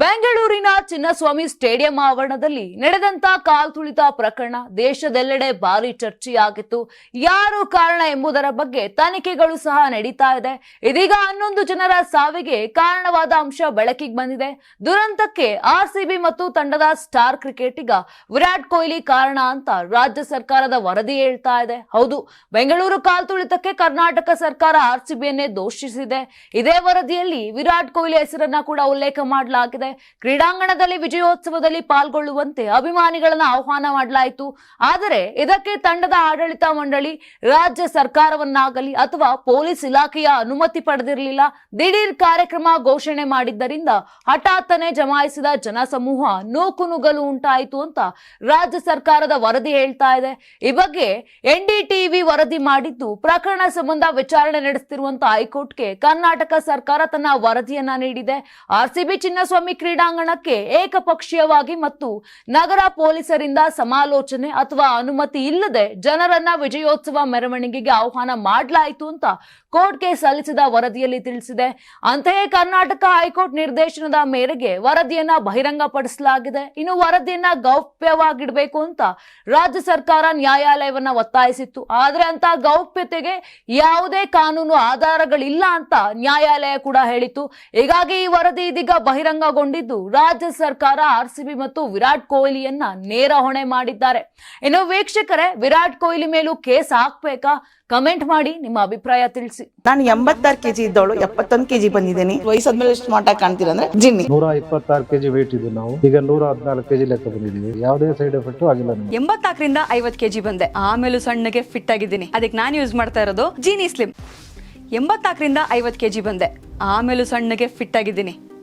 ಬೆಂಗಳೂರಿನ ಚಿನ್ನಸ್ವಾಮಿ ಸ್ಟೇಡಿಯಂ ಆವರಣದಲ್ಲಿ ನಡೆದಂತ ಕಾಲ್ತುಳಿತ ಪ್ರಕರಣ ದೇಶದೆಲ್ಲೆಡೆ ಭಾರಿ ಚರ್ಚೆಯಾಗಿತ್ತು. ಯಾರು ಕಾರಣ ಎಂಬುದರ ಬಗ್ಗೆ ತನಿಖೆಗಳು ಸಹ ನಡೀತಾ ಇದೆ. ಇದೀಗ ಹನ್ನೊಂದು ಜನರ ಸಾವಿಗೆ ಕಾರಣವಾದ ಅಂಶ ಬೆಳಕಿಗೆ ಬಂದಿದೆ. ದುರಂತಕ್ಕೆ ಆರ್ಸಿಬಿ ಮತ್ತು ತಂಡದ ಸ್ಟಾರ್ ಕ್ರಿಕೆಟಿಗ ವಿರಾಟ್ ಕೊಹ್ಲಿ ಕಾರಣ ಅಂತ ರಾಜ್ಯ ಸರ್ಕಾರದ ವರದಿ ಹೇಳ್ತಾ ಇದೆ. ಹೌದು, ಬೆಂಗಳೂರು ಕಾಲ್ತುಳಿತಕ್ಕೆ ಕರ್ನಾಟಕ ಸರ್ಕಾರ ಆರ್ಸಿಬಿಯನ್ನೇ ದೋಷಿಸಿದೆ. ಇದೇ ವರದಿಯಲ್ಲಿ ವಿರಾಟ್ ಕೊಹ್ಲಿ ಹೆಸರನ್ನ ಕೂಡ ಉಲ್ಲೇಖ ಮಾಡಲಾಗಿದೆ. ಕ್ರೀಡಾಂಗಣದಲ್ಲಿ ವಿಜಯೋತ್ಸವದಲ್ಲಿ ಪಾಲ್ಗೊಳ್ಳುವಂತೆ ಅಭಿಮಾನಿಗಳನ್ನ ಆಹ್ವಾನ ಮಾಡಲಾಯಿತು. ಆದರೆ ಇದಕ್ಕೆ ತಂಡದ ಆಡಳಿತ ಮಂಡಳಿ ರಾಜ್ಯ ಸರ್ಕಾರವನ್ನಾಗಲಿ ಅಥವಾ ಪೊಲೀಸ್ ಇಲಾಖೆಯ ಅನುಮತಿ ಪಡೆದಿರಲಿಲ್ಲ. ದಿಢೀರ್ ಕಾರ್ಯಕ್ರಮ ಘೋಷಣೆ ಮಾಡಿದ್ದರಿಂದ ಹಠಾತ್ತನೆ ಜಮಾಯಿಸಿದ ಜನಸಮೂಹ ನೂಕುನುಗ್ಗಲು ಉಂಟಾಯಿತು ಅಂತ ರಾಜ್ಯ ಸರ್ಕಾರದ ವರದಿ ಹೇಳ್ತಾ ಇದೆ. ಈ ಬಗ್ಗೆ ಎನ್ಡಿಟಿವಿ ವರದಿ ಮಾಡಿದ್ದು ಪ್ರಕರಣ ಸಂಬಂಧ ವಿಚಾರಣೆ ನಡೆಸುತ್ತಿರುವಂತಹ ಹೈಕೋರ್ಟ್ಗೆ ಕರ್ನಾಟಕ ಸರ್ಕಾರ ತನ್ನ ವರದಿಯನ್ನ ನೀಡಿದೆ. ಆರ್ಸಿಬಿ ಚಿನ್ನಸ್ವಾಮಿ ಕ್ರೀಡಾಂಗಣಕ್ಕೆ ಏಕಪಕ್ಷೀಯವಾಗಿ ಮತ್ತು ನಗರ ಪೊಲೀಸರಿಂದ ಸಮಾಲೋಚನೆ ಅಥವಾ ಅನುಮತಿ ಇಲ್ಲದೆ ಜನರನ್ನ ವಿಜಯೋತ್ಸವ ಮೆರವಣಿಗೆಗೆ ಆಹ್ವಾನ ಮಾಡಲಾಯಿತು ಅಂತ ಕೋರ್ಟ್ಗೆ ಸಲ್ಲಿಸಿದ ವರದಿಯಲ್ಲಿ ತಿಳಿಸಿದೆ. ಅಂತೆಯೇ ಕರ್ನಾಟಕ ಹೈಕೋರ್ಟ್ ನಿರ್ದೇಶನದ ಮೇರೆಗೆ ವರದಿಯನ್ನ ಬಹಿರಂಗಪಡಿಸಲಾಗಿದೆ. ಇನ್ನು ವರದಿಯನ್ನ ಗೌಪ್ಯವಾಗಿಡಬೇಕು ಅಂತ ರಾಜ್ಯ ಸರ್ಕಾರ ನ್ಯಾಯಾಲಯವನ್ನ ಒತ್ತಾಯಿಸಿತ್ತು. ಆದ್ರೆ ಅಂತ ಗೌಪ್ಯತೆಗೆ ಯಾವುದೇ ಕಾನೂನು ಆಧಾರಗಳಿಲ್ಲ ಅಂತ ನ್ಯಾಯಾಲಯ ಕೂಡ ಹೇಳಿತ್ತು. ಹೀಗಾಗಿ ಈ ವರದಿ ಇದೀಗ ಬಹಿರಂಗಗೊಂಡಿದ್ದು ರಾಜ್ಯ ಸರ್ಕಾರ ಆರ್ಸಿಬಿ ಮತ್ತು ವಿರಾಟ್ ಕೊಹ್ಲಿಯನ್ನ ನೇರ ಹೊಣೆ ಮಾಡಿದ್ದಾರೆ. ಇನ್ನು ವೀಕ್ಷಕರೇ ವಿರಾಟ್ ಕೊಹ್ಲಿ ಮೇಲೂ ಕೇಸ್ ಹಾಕ್ಬೇಕಾ? ಕಮೆಂಟ್ ಮಾಡಿ ನಿಮ್ಮ ಅಭಿಪ್ರಾಯ ತಿಳಿಸಿ. ನಾನು ಎಂಬತ್ತಾರು ಕೆಜಿ ಇದ್ದವಳು ಎಪ್ಪತ್ತೊಂದು ಕೆಜಿ ಬಂದಿದ್ದೀನಿ. ವಯಸ್ಸಾದ್ಮೇಲೆ ಎಷ್ಟು ಮಾಟ ಕಾಣ್ತೀರ ಅಂದ್ರೆ ಜಿನ್ನಿ. ನೂರ ಇಪ್ಪತ್ತಾರು ಕೆಜಿ ವೇಟ್ ಇದ್ದು ನಾವು. ಈಗ ನೂರ ಹದಿನಾಲ್ಕು ಕೆಜಿ ಲೆಕ್ಕ ಬಂದಿದ್ದೀವಿ. ಯಾವುದೇ ಸೈಡ್ ಎಫೆಕ್ಟ್ ಆಗಿಲ್ಲ ನಮಗೆ. ಎಂಬತ್ನಾಲ್ಕರಿಂದ ಐವತ್ ಕೆಜಿ ಬಂದೆ. ಆಮೇಲೂ ಸಣ್ಣಗೆ ಫಿಟ್ ಆಗಿದ್ದೀನಿ. ಅದಕ್ಕೆ ನಾನು ಯೂಸ್ ಮಾಡ್ತಾ ಇರೋದು ಜೀನಿ ಸ್ಲಿಮ್ ಎಂಬತ್ನಾಲ್ಕರಿಂದ ಐವತ್ ಕೆಜಿ ಬಂದೆ. ಆಮೇಲೂ ಸಣ್ಣಗೆ ಫಿಟ್ ಆಗಿದ್ದೀನಿ.